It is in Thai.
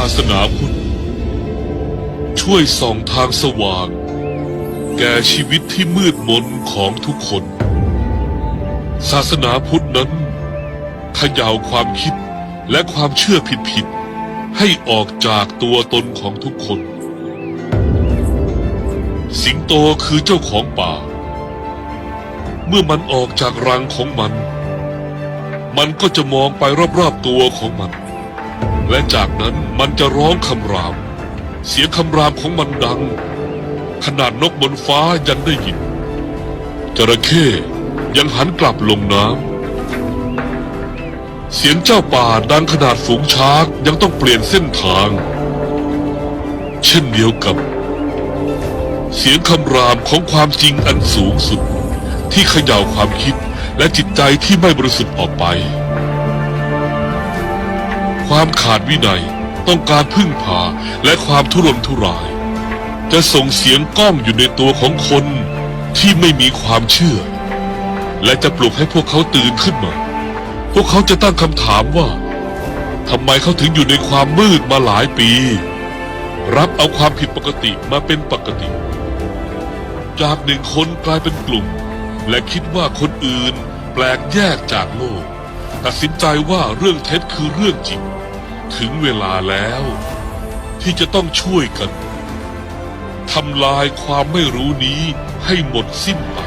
ศาสนาพุทธ ช่วยส่องทางสว่าง แก่ชีวิตที่มืดมนของทุกคน ศาสนาพุทธนั้นขย่าวความคิดและความเชื่อผิดๆให้ออกจากตัวตนของทุกคน สิงโตคือเจ้าของป่า เมื่อมันออกจากรังของมัน มันก็จะมองไปรอบๆตัวของมัน และจากนั้นมันจะร้องคำราม เสียงคำรามของมันดัง ขนาดนกบนฟ้ายังได้ยิน จระเข้ยังหันกลับลงน้ำ เสียงเจ้าป่าดังขนาดฝูงช้างยังต้องเปลี่ยนเส้นทาง เช่นเดียวกับ เสียงคำรามของความจริงอันสูงสุด ที่เขย่าความคิดและจิตใจที่ไม่บริสุทธิ์ออกไป ความขาดวินัยต้องการพึ่งพาและความทุรนทุราย จะส่งเสียงก้องอยู่ในตัวของคนที่ไม่มีความเชื่อ และจะปลุกให้พวกเขาตื่นขึ้นมา พวกเขาจะตั้งคำถามว่าทำไมเขาถึงอยู่ในความมืดมาหลายปี รับเอาความผิดปกติมาเป็นปกติ จากหนึ่งคนกลายเป็นกลุ่ม และคิดว่าคนอื่นแปลกแยกจากโลก ตัดสินใจว่าเรื่องเท็จคือเรื่องจริง ถึงเวลาแล้ว ที่จะต้องช่วยกันทำลายความไม่รู้นี้ให้หมดสิ้นไป